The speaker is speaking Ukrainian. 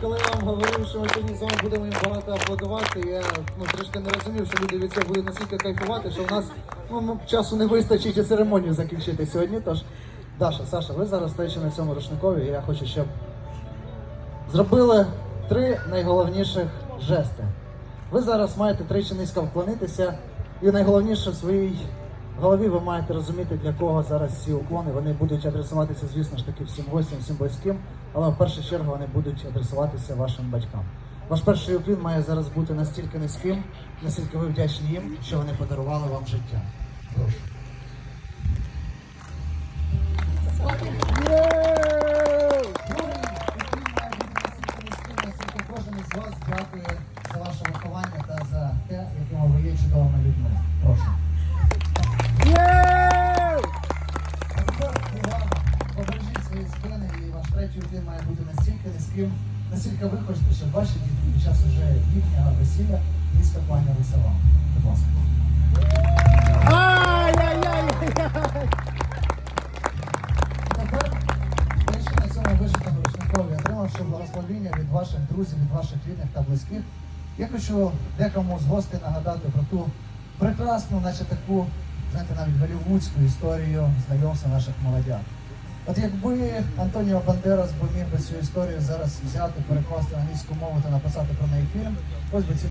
коли я вам говорив, що ми сьогодні з вами будемо їм багато аплодувати, я ну, трошки не розумів, що люди від цього будуть настільки кайфувати, що в нас ну, ну, часу не вистачить і церемонію закінчити сьогодні. Тож, Даша, Саша, ви зараз стоячи на цьому рушникові, і я хочу, щоб зробили три найголовніших жести. Ви зараз маєте тричі низько вклонитися, і найголовніше в своїй голові ви маєте розуміти, для кого зараз ці уклони. Вони будуть адресуватися, звісно ж таки, всім гостям, всім близьким, але в першу чергу вони будуть адресуватися вашим батькам. Ваш перший уклін має зараз бути настільки низьким, наскільки ви вдячні їм, що вони подарували вам життя. Прошу. Ваш має бути настільки низьким, наскільки ви щоб ваші діти під час уже їхнього весілля низько кланялися вам. Будь ласка. Тепер ви ще на цьому вишитому рушникові, отримавши благословіння від ваших друзів, від ваших рідних та близьких, я хочу декому з гостей нагадати про ту прекрасну, наче таку, знаєте, навіть голівудську історію знайомства наших молодят. От якби Антоніо Бандерас би міг би цю історію зараз взяти, перекласти на англійську мову та написати про неї фільм, ось би ці